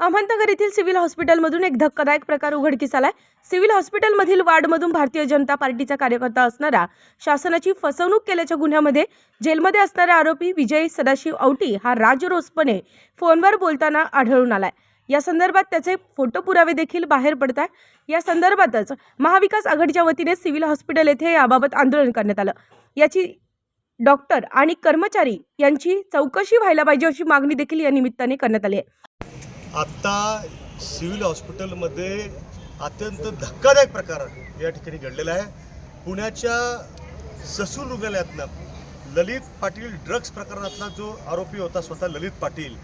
अहमदनगर येथील सिव्हिल हॉस्पिटलमधून एक धक्कादायक प्रकार उघडकीस आलाय. सिव्हिल हॉस्पिटलमधील वार्डमधून भारतीय जनता पार्टीचा कार्यकर्ता असणारा शासनाची फसवणूक केल्याच्या गुन्ह्यामध्ये जेलमध्ये असणारा आरोपी विजय सदाशिव औटी हा राजरोसपणे फोनवर बोलताना आढळून आलाय. या संदर्भात त्याचे फोटो पुरावे देखील बाहेर पडत आहे या संदर्भातच महाविकास आघाडीच्या वतीने सिव्हिल हॉस्पिटल येथे याबाबत आंदोलन करण्यात आलं. याची डॉक्टर आणि कर्मचारी यांची चौकशी व्हायला पाहिजे अशी मागणी देखील या निमित्ताने करण्यात आली आहे. आत्ता सिव्हिल हॉस्पिटलमध्ये अत्यंत धक्कादायक प्रकार या ठिकाणी घडलेला आहे. पुण्याच्या ससून रुग्णालयातनं ललित पाटील ड्रग्स प्रकरणातला जो आरोपी होता स्वतः ललित पाटील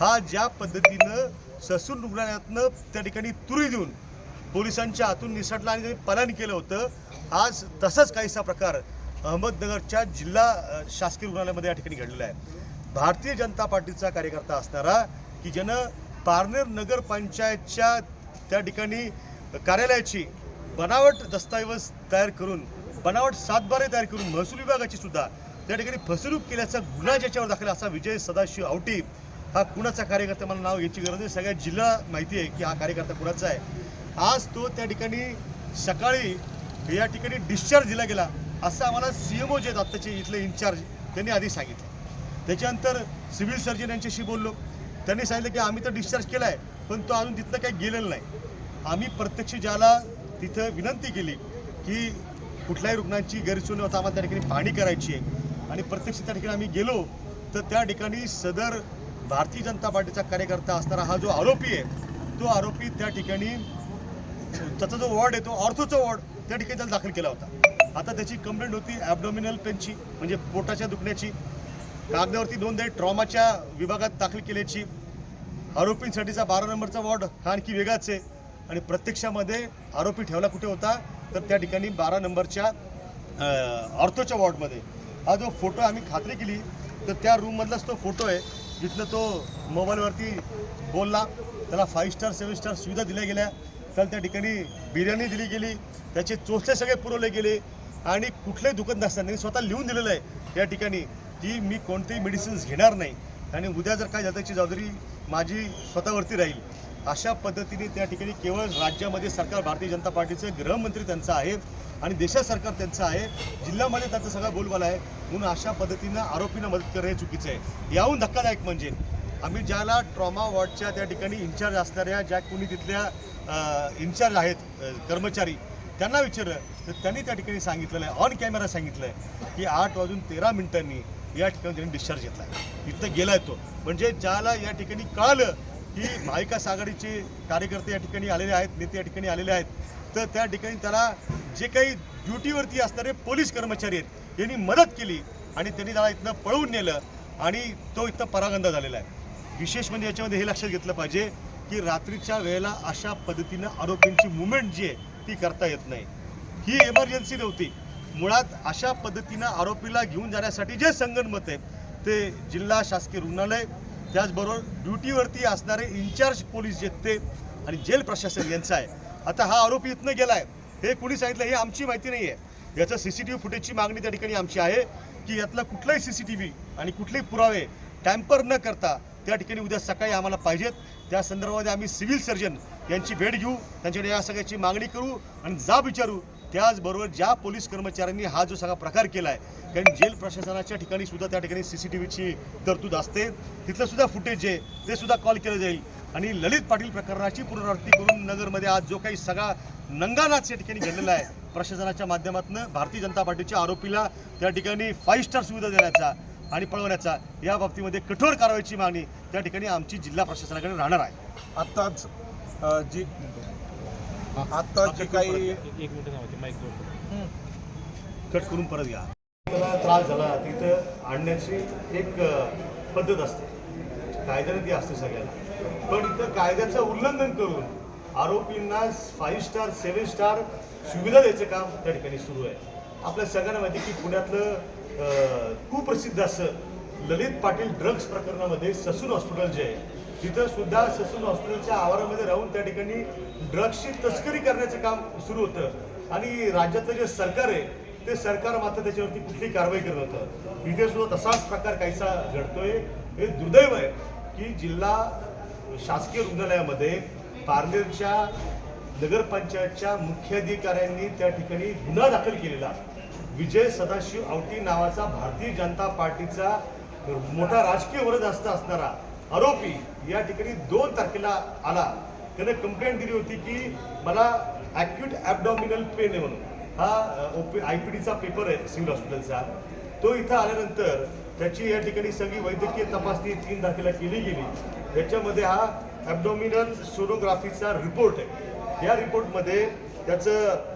हा ज्या पद्धतीनं ससून रुग्णालयातनं त्या ठिकाणी तुरी देऊन पोलिसांच्या हातून निसटला आणि त्यांनी पलायन केलं होतं आज तसाच काहीसा प्रकार अहमदनगरच्या जिल्हा शासकीय रुग्णालयामध्ये या ठिकाणी घडलेला आहे. भारतीय जनता पार्टीचा कार्यकर्ता असणारा की ज्यानं पारनेर नगरपंचायतच्या त्या ठिकाणी कार्यालयाची बनावट दस्तऐवज तयार करून बनावट सातबारे तयार करून महसूल विभागाची सुद्धा त्या ठिकाणी फसवणूक केल्याचा गुन्हा ज्याच्यावर दाखल असा विजय सदाशिव आवटी हा कुणाचा कार्यकर्ता मला नाव याची गरज आहे सगळ्या जिल्हा माहिती आहे की हा कार्यकर्ता कुणाचा आहे. आज तो त्या ठिकाणी सकाळी या ठिकाणी डिस्चार्ज दिला गेला असं आम्हाला सी एम ओ जे आहेत आत्ताचे इथले इन्चार्ज त्यांनी आधी सांगितलं. त्याच्यानंतर सिव्हिल सर्जन यांच्याशी बोललो. त्यांनी सांगितलं की आम्ही तर डिस्चार्ज केला आहे पण तो अजून तिथनं काही गेलेलं नाही. आम्ही प्रत्यक्ष ज्याला तिथं विनंती केली की कुठल्याही रुग्णांची गैरसोय होता आम्हाला त्या ठिकाणी पाहणी करायची आहे. आणि प्रत्यक्ष त्या ठिकाणी आम्ही गेलो तर त्या ठिकाणी सदर भारतीय जनता पार्टीचा कार्यकर्ता असणारा हा जो आरोपी आहे तो आरोपी त्या ठिकाणी त्याचा जो वॉर्ड आहे तो ऑर्थोचा वॉर्ड त्या ठिकाणी त्याला दाखल केला होता. आता त्याची कंप्लेंट होती ॲबडॉमिनल पेनची म्हणजे पोटाच्या दुखण्याची. कागदावरती दोन आहे ट्रॉमाच्या विभागात दाखल केल्याची आरोपींसाठीचा बारा नंबरचा वॉर्ड हा आणखी वेगळाच आहे. आणि प्रत्यक्षामध्ये आरोपी ठेवला कुठे होता तर त्या ठिकाणी बारा नंबरच्या ऑर्थोच्या वॉर्डमध्ये. हा जो फोटो आम्ही खात्री केली तर त्या रूममधलाच तो फोटो आहे जिथनं तो मोबाईलवरती बोलला. त्याला फाईव्ह स्टार सेवन स्टार सुविधा दिल्या गेल्या. त्याला त्या ठिकाणी बिर्याणी दिली गेली. त्याचे चोचले सगळे पुरवले गेले. आणि कुठलंही दुखत नसताना त्यांनी स्वतः लिहून दिलेलं आहे या ठिकाणी. की मी कोणतेही मेडिसिन्स घेणार नाही आणि उद्या जर काय झालं त्याची जबाबदारी माझी स्वतःवरती राहील. अशा पद्धतीने त्या ठिकाणी केवळ राज्यामध्ये सरकार भारतीय जनता पार्टीचं गृहमंत्री त्यांचं आहे आणि देशात सरकार त्यांचं आहे जिल्ह्यामध्ये त्यांचा सगळा बोलबाला आहे म्हणून अशा पद्धतीनं आरोपींना मदत करणं हे चुकीचं आहे. याहून धक्कादायक म्हणजे आम्ही ज्याला ट्रॉमा वॉर्डच्या त्या ठिकाणी इन्चार्ज असणाऱ्या ज्या कोणी तिथल्या इन्चार्ज आहेत कर्मचारी त्यांना विचारलं तर त्यांनी त्या ठिकाणी सांगितलेलं आहे ऑन कॅमेरा सांगितलं आहे की आठ वाजून तेरा मिनिटांनी या ठिकाणी त्यांनी डिस्चार्ज घेतला. आहे इथं गेला तो. म्हणजे ज्याला या ठिकाणी कळलं की महाविकास आघाडीचे कार्यकर्ते या ठिकाणी आलेले आहेत नेते या ठिकाणी आलेले आहेत तर त्या ठिकाणी त्याला जे काही ड्युटीवरती असणारे पोलीस कर्मचारी आहेत यांनी मदत केली आणि त्यांनी त्याला इथनं पळवून नेलं आणि तो इथं परागंदा झालेला आहे. विशेष म्हणजे याच्यामध्ये हे लक्षात घेतलं पाहिजे की रात्रीच्या वेळेला अशा पद्धतीनं आरोपींची मुवमेंट जी आहे ती करता येत नाही. ही एमर्जन्सी नव्हती. मुळात अशा पद्धतीनं आरोपीला घेऊन जाण्यासाठी जे संगणमत आहे ते जिल्हा शासकीय रुग्णालय त्याचबरोबर ड्युटीवरती असणारे इन्चार्ज पोलीस जे ते आणि जेल प्रशासन यांचं आहे. आता हा आरोपी इथनं गेला आहे हे कुणी सांगितलं हे आमची माहिती नाही आहे याचं सी सी टी व्ही फुटेजची मागणी त्या ठिकाणी आमची आहे की यातला कुठलाही सी सी टी व्ही आणि कुठलेही पुरावे टॅम्पर न करता त्या ठिकाणी उद्या सकाळी आम्हाला पाहिजेत. त्या संदर्भामध्ये आम्ही सिव्हिल सर्जन यांची भेट घेऊ. त्यांच्याकडे या सगळ्याची मागणी करू आणि जाब विचारू त्याचबरोबर ज्या पोलीस कर्मचाऱ्यांनी हा जो सगळा प्रकार केला आहे कारण जेल प्रशासनाच्या ठिकाणी सुद्धा त्या ठिकाणी सी सी टी व्हीची तरतूद असते. तिथलं सुद्धा फुटेज आहे ते सुद्धा कॉल केलं जाईल. आणि ललित पाटील प्रकरणाची पुनरावृत्ती करून नगरमध्ये आज जो काही सगळा नंगानाच या ठिकाणी घडलेला आहे प्रशासनाच्या माध्यमातून भारतीय जनता पार्टीच्या आरोपीला त्या ठिकाणी फाईव्ह स्टार सुविधा देण्याचा आणि पळवण्याचा या बाबतीमध्ये कठोर कारवाईची मागणी त्या ठिकाणी आमची जिल्हा प्रशासनाकडे राहणार आहे. आत्ताच जी आत्ता जी काही कट करून परत घ्या त्रास झाला तिथं आणण्याची एक पद्धत असते. कायद्याने ती असते सगळ्याला. पण इथं कायद्याचं उल्लंघन करून आरोपींना फाईव्ह स्टार सेव्हन स्टार सुविधा द्यायचं काम त्या ठिकाणी सुरू आहे. आपल्या सगळ्यांना माहिती की पुण्यातलं कुप्रसिद्ध असं ललित पाटील ड्रग्ज प्रकरणामध्ये ससून हॉस्पिटल जे आहे तिथं सुद्धा ससून हॉस्पिटलच्या आवारामध्ये राहून त्या ठिकाणी ड्रग्सची तस्करी करण्याचं काम सुरू होतं. आणि राज्यातलं जे सरकार आहे ते सरकार मात्र त्याच्यावरती कुठली कारवाई करत होतं इथे सुद्धा तसाच प्रकार काहीसा घडतोय. हे दुर्दैव आहे की जिल्हा शासकीय रुग्णालयामध्ये पारनेरच्या नगरपंचायतच्या मुख्याधिकाऱ्यांनी त्या ठिकाणी गुन्हा दाखल केलेला. विजय सदाशिव आवटी नावाचा भारतीय जनता पार्टीचा मोठा राजकीय वरदहस्त असणारा आरोपी या ठिकाणी दोन तारखेला आला. त्याने कंप्लेंट दिली होती की मला ॲक्यूट ॲबडॉमिनल पेन आहे म्हणून. हा ओपी आय पी डीचा पेपर आहे सिव्हिल हॉस्पिटलचा. तो इथं आल्यानंतर त्याची या ठिकाणी सगळी वैद्यकीय तपासणी तीन तारखेला केली गेली. त्याच्यामध्ये हा ॲबडॉमिनल सोनोग्राफीचा रिपोर्ट आहे. या रिपोर्टमध्ये त्याचं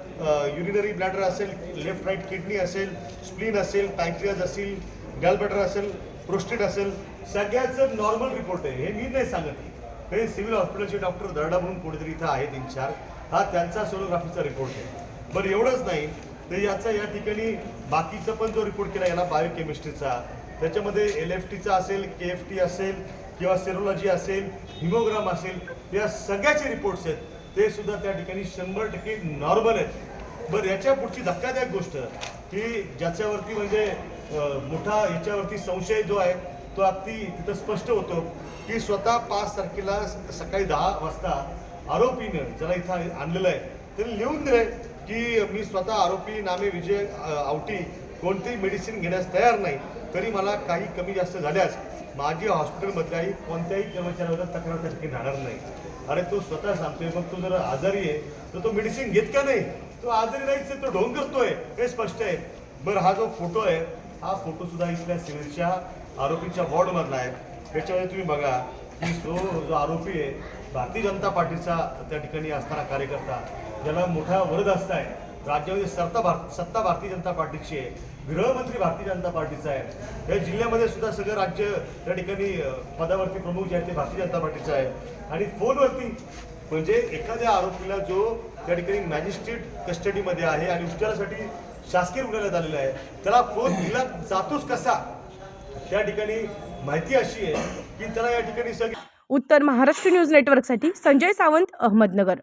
युरिनरी ब्लॅडर असेल लेफ्ट राईट किडनी असेल स्प्लीन असेल पॅक्रियाज असेल गॅलबॅटर असेल प्रोस्टेट असेल सगळ्याचं नॉर्मल रिपोर्ट आहे हे मी नाही सांगत. हे सिव्हिल हॉस्पिटलचे डॉक्टर दर्डा म्हणून कोणीतरी इथं आहेत तीन चार हा त्यांचा सोनोग्राफीचा रिपोर्ट आहे. बरं एवढंच नाही तर याचा या ठिकाणी बाकीचा पण जो रिपोर्ट केला याला बायोकेमिस्ट्रीचा त्याच्यामध्ये एल एफ टीचा असेल के एफ टी असेल किंवा सेरोलॉजी असेल हिमोग्राम असेल या सगळ्याचे रिपोर्ट्स आहेत. ते सुद्धा त्या ठिकाणी शंभर टक्के नॉर्मल आहेत. बरं याच्या पुढची धक्कादायक गोष्ट की ज्याच्यावरती म्हणजे मोठा याच्यावरती संशय जो आहे तो अगदी तिथं स्पष्ट होतो की स्वतः पाच तारखेला स- सकाळी दहा वाजता आरोपीनं ज्याला इथं आणलेलं आहे त्यांनी लिहून दिलंय की मी स्वतः आरोपी नामे विजय आवटी कोणतीही मेडिसिन घेण्यास तयार नाही तरी मला काही कमी जास्त झाल्यास माझी हॉस्पिटलमधल्याही कोणत्याही कर्मचाऱ्यावर तक्रार त्या ठिकाणी राहणार नाही. अरे तो स्वतः सांगतोय मग तो जर आजारी आहे तर तो मेडिसिन घेत का नाही? तो आजारी नाहीच आहे, तो ढोंग करतोय हे स्पष्ट आहे. बरं हा जो फोटो आहे हा फोटो सुद्धा इथल्या सिव्हिलच्या आरोपीच्या वॉर्डमधला आहे. त्याच्यामध्ये तुम्ही बघा की जो जो आरोपी आहे भारतीय जनता पार्टीचा त्या ठिकाणी असणारा कार्यकर्ता ज्याला मोठा वरद असताय राज्यामध्ये सत्ता भार सत्ता भारतीय जनता पार्टीची आहे. गृहमंत्री भारतीय जनता पार्टीचा आहे. या जिल्ह्यामध्ये सुद्धा सगळं राज्य त्या ठिकाणी पदावरती प्रमुख जे आहे ते भारतीय जनता पार्टीचं आहे आणि फोनवरती म्हणजे एखाद्या आरोपीला जो त्या ठिकाणी मॅजिस्ट्रेट कस्टडीमध्ये आहे आणि उपचारासाठी शासकीय रुग्णालयात आलेला आहे त्याला फोन दिला जातोच कसा? त्या ठिकाणी माहिती अशी आहे की त्याला या ठिकाणी सगळी उत्तर महाराष्ट्र न्यूज नेटवर्कसाठी संजय सावंत अहमदनगर.